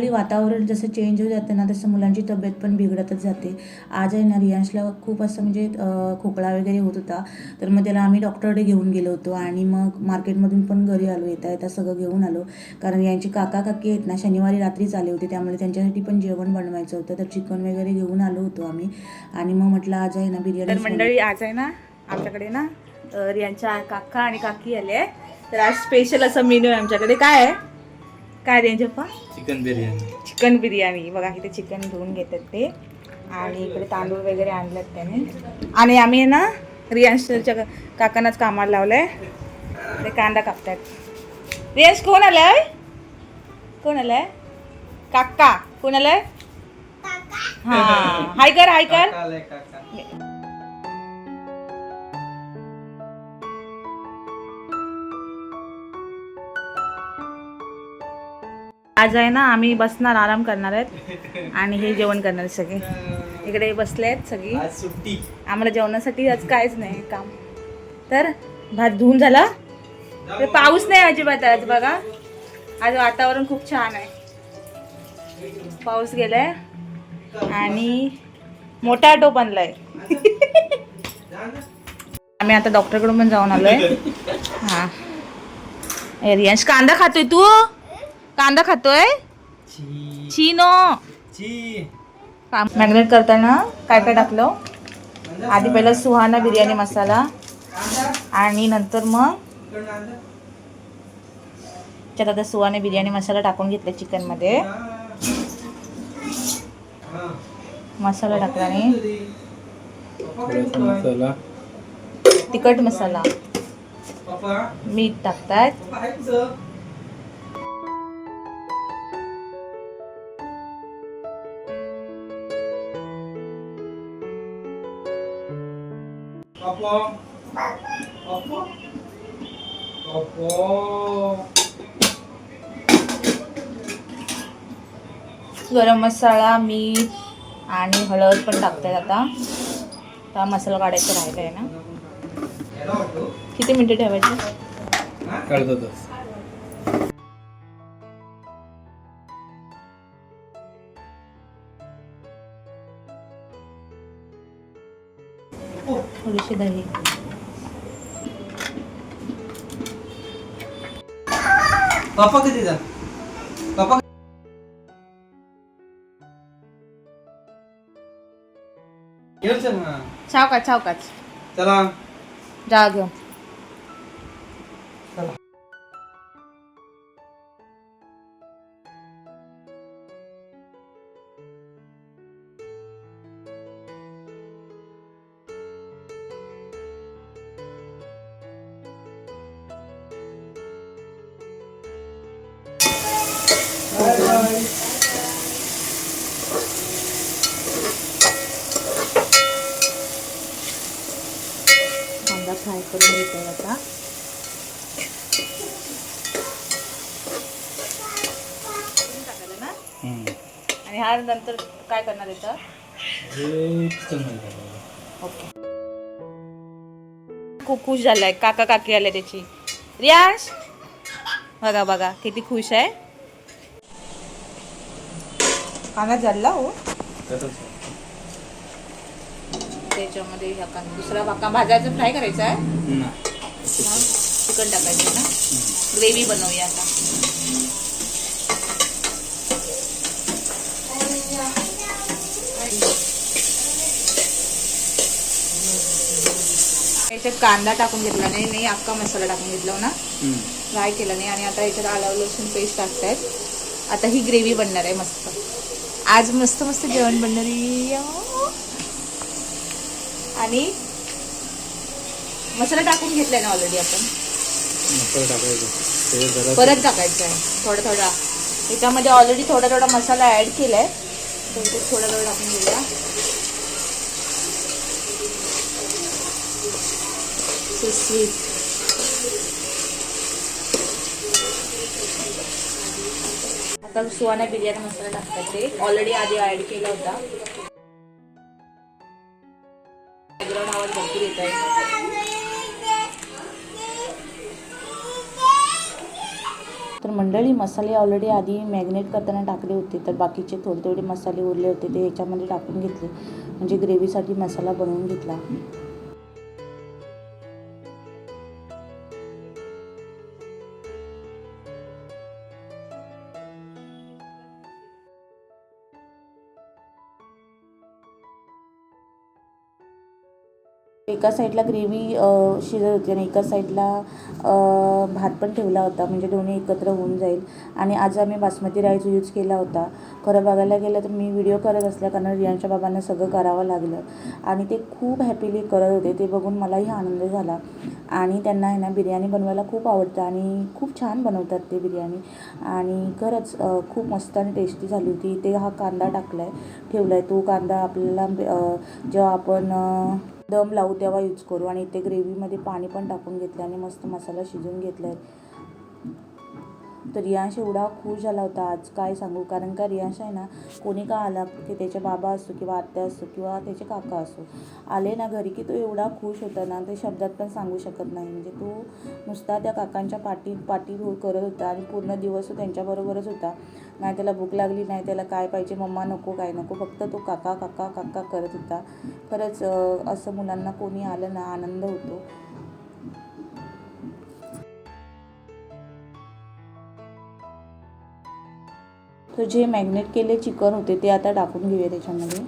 मंडळी वातावरण जसं चेंज होत जातं ना तसं मुलांची तब्येत पण बिघडतच जाते. आज आहे ना रियांशला खूप असं म्हणजे अं, खोकला वगैरे होत होता. तर मग त्याला आम्ही डॉक्टरकडे घेऊन गेलो होतो आणि मग मार्केटमधून पण घरी आलो येता येता सगळं घेऊन आलो. कारण यांची काका काकी आहेत ना शनिवारी रात्रीच आले होते त्यामुळे त्यांच्यासाठी पण जेवण बनवायचं होतं. तर चिकन वगैरे घेऊन आलो होतो आम्ही. आणि मग म्हटलं आज आहे ना बिर्याणी मंडळी आज आहे ना आमच्याकडे ना रियांच्या काका आणि काकी आले. तर आज स्पेशल असं मेन्यू आहे आमच्याकडे. काय आहे? काय रियांचे पप्पा? चिकन बिर्याणी चिकन बिर्याणी बघा इथे चिकन घेऊन घेतात ते. आणि इकडे तांदूळ वगैरे आणलेत त्याने. आणि आम्ही ना रियांशच्या काकांनाच कामाला लावलंय. ते कांदा कापतायत. रियांश कोण आलाय? कोण आलाय? काका कोण आलाय? हा. हाय कर हाय कर. आज आहे ना आम्ही बसणार आराम करणार आहेत. आणि हे जेवण करणार आहेत सगळे. इकडे बसले आहेत सगळी. सुट्टी. आम्हाला जेवणासाठी आज काहीच नाही काम. तर भात धुवून झाला. तर पाऊस नाही अजिबात आज बघा. आज वातावरण खूप छान आहे. पाऊस गेलाय. आणि मोठा ऑटो बनलाय. आम्ही आता डॉक्टरकडून पण जाऊन आलोय. हा. रियांश कांदा खातोय तू? कांदा खातोय? ची चीनो मॅग्नेट करताना काय काय टाकलं. आधी पहिला सुहाना बिर्याणी मसाला. आणि नंतर मग त्यात आता सुहाना बिर्याणी मसाला टाकून घेतला चिकनमध्ये. मसाला टाकला आणि मसाला. तिखट मसाला मीठ टाकतायत गरम मसाला मीठ आणि हळद पण टाकतायत आता. आता मसाला काढायचा राहिला आहे ना किती मिनिटं ठेवायचे? थोडीशी दही. पापा किती जा? पापा येऊ चल ना. सावकाच चला. जा घेऊन कांदा घेतोय आता आणि हा नंतर काय करणार ओके. खूप खुश झालाय. काका काकी आले त्याची. रियाश बघा बघा किती खुश आहे. कांदा झाला हो. त्याच्यामध्ये हा कांदा दुसरा वाका भाजायचा फ्राय करायचा आहे. मग चिकन टाकायचं ना. ग्रेव्ही बनवूया आता. याच्यात कांदा टाकून घेतला नाही नाही अख्खा मसाला टाकून घेतला ना. फ्राय केला नाही आणि आता याच्यात आलं लसूण पेस्ट टाकतायत. आता ही ग्रेव्ही बनणार आहे मस्त. आज मस्त मस्त जेवण बनणार आहे. आणि मसाला टाकून घेतलाय ना ऑलरेडी आपण. मसाला टाकायचं. परत टाकायचं आहे. थोडा थोडा. त्याच्यामध्ये ऑलरेडी थोडा थोडा मसाला ॲड केलाय. तर थोडा थोडा टाकून घेऊया. आता सुहाना बिर्याणी मसाला टाकतात ते. ऑलरेडी आधी ऍड केला होता. येत आहे. तर मंडळी मसाले ऑलरेडी आधी मॅग्नेट करताना टाकले होते तर बाकीचे थोडे थोडे मसाले उरले होते ते ह्याच्यामध्ये टाकून घेतले. म्हणजे ग्रेव्हीसाठी मसाला बनवून घेतला. एका साईडला ग्रेव्ही शिजत होती आणि एका साईडला भात पण ठेवला होता. म्हणजे दोन्ही एकत्र होऊन जाईल. आणि आज आम्ही बासमती राईस यूज केला होता. खरं बघायला गेलं तर मी व्हिडिओ करत असल्या कारण रियांच्या बाबांना सगळं करावं लागलं. आणि ते खूप हॅपीली करत होते. ते बघून मलाही आनंद झाला. आणि त्यांना आहे ना बिर्याणी बनवायला खूप आवडतं आणि खूप छान बनवतात ते बिर्याणी. आणि खरंच खूप मस्त आणि टेस्टी झाली होती. ते हा कांदा टाकला आहे ठेवला आहे तो कांदा आपल्याला जेव्हा आपण दम लावू तेव्हा यूज करू. आणि इथे ग्रेव्हीमध्ये पाणी पण टाकून घेतलं आणि मस्त मसाला शिजवून घेतला आहे तर रियांश एवढा खुश झाला होता आज काय सांगू? कारण का रियांश आहे ना कोणी का आला की त्याचे बाबा असो किंवा आत्या असो किंवा त्याचे काका असो आले ना घरी की तो एवढा खुश होता ना ते शब्दात पण सांगू शकत नाही. म्हणजे तो नुसता त्या काकांच्या पाठी पाठी करत होता आणि पूर्ण दिवस तो त्यांच्याबरोबरच होता. नाही त्याला भूक लागली नाही त्याला काय पाहिजे मम्मा नको काय नको. फक्त तो काका काका काका करत होता. खरंच असं मुलांना कोणी आलं ना आनंद होतो. तर जे मॅग्नेट केले चिकन होते ते आता टाकून घेऊया त्याच्यामध्ये.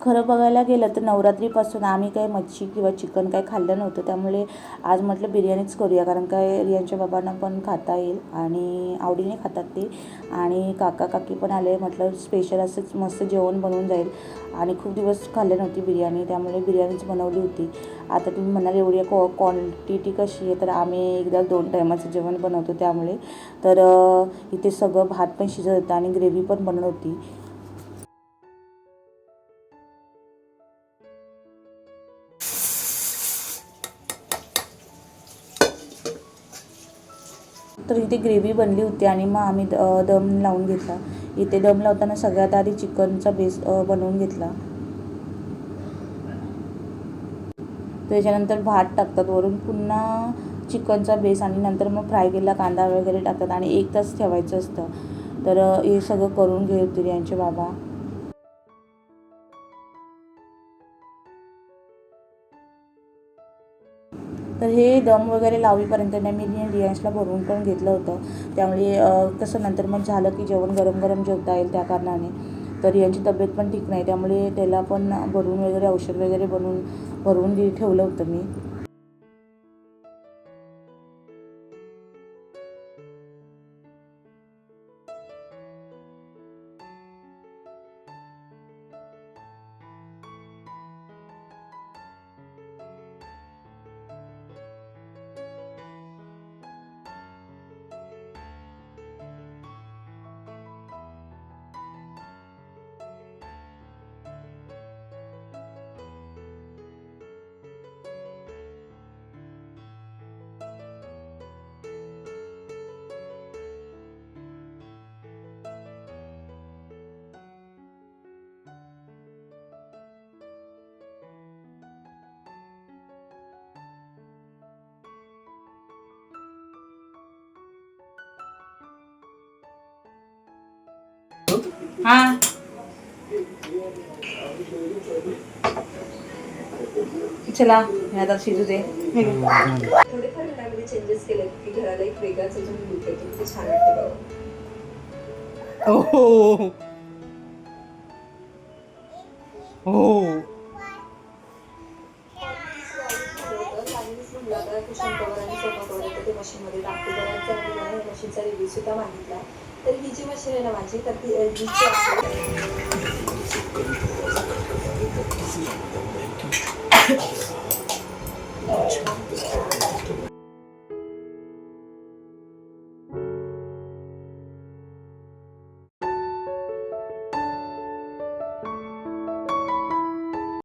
खरं बघायला गेलं तर नवरात्रीपासून आम्ही काही मच्छी किंवा चिकन काही खाल्लं नव्हतं. त्यामुळे आज म्हटलं बिर्याणीच करूया कारण काय रियांच्या बाबांना पण खाता येईल आणि आवडीने खातात ते. आणि काका काकी पण आले म्हटलं स्पेशल असंच मस्त जेवण बनवून जाईल. आणि खूप दिवस खाल्ली नव्हती बिर्याणी त्यामुळे बिर्याणीच बनवली होती. आता तुम्ही म्हणाल एवढी क्वा क्वांटिटी कशी आहे तर आम्ही एकदा दोन टायमाचं जेवण बनवतो त्यामुळे. तर इथे सगळं भात पण शिजत होतं आणि ग्रेव्ही पण बनत होती. तर इथे ग्रेव्ही बनली होती आणि मग आम्ही दम लावून घेतला. इथे दम लावताना सगळ्यात आधी चिकनचा बेस बनवून घेतला. त्याच्यानंतर भात टाकतात वरून. पुन्हा चिकनचा बेस आणि नंतर मग फ्राय केलेला कांदा वगैरे टाकतात आणि एक तास ठेवायचं असतं. तर हे सगळं करून घेत होते यांचे बाबा. तर हे दम वगैरे लावीपर्यंत ना मी रियांशला भरवून पण घेतलं होतं. त्यामुळे कसं नंतर मग झालं की जेवण गरम गरम जेवता येईल त्या कारणाने. तर रियांची तब्येत पण ठीक नाही त्यामुळे त्याला पण भरून वगैरे औषध वगैरे बनवून भरून दे ठेवलं होतं मी. हा चला हे आता शिजू दे थोडेफार घरामध्ये चेंजेस केले की घराला एक वेगळाच अजून लुक येतो ते छान वाटतं बघा. हो हो चायनीज म्हणलं आता कुशन कवर आणि सोफा कवर येतं ते मशीनमध्ये टाकते बऱ्याच जणांनी मला या मशीनचा रिव्ह्यू सुद्धा मागितला तर ही जी मशीन आहे ना माझी तर ती एल जीची आहे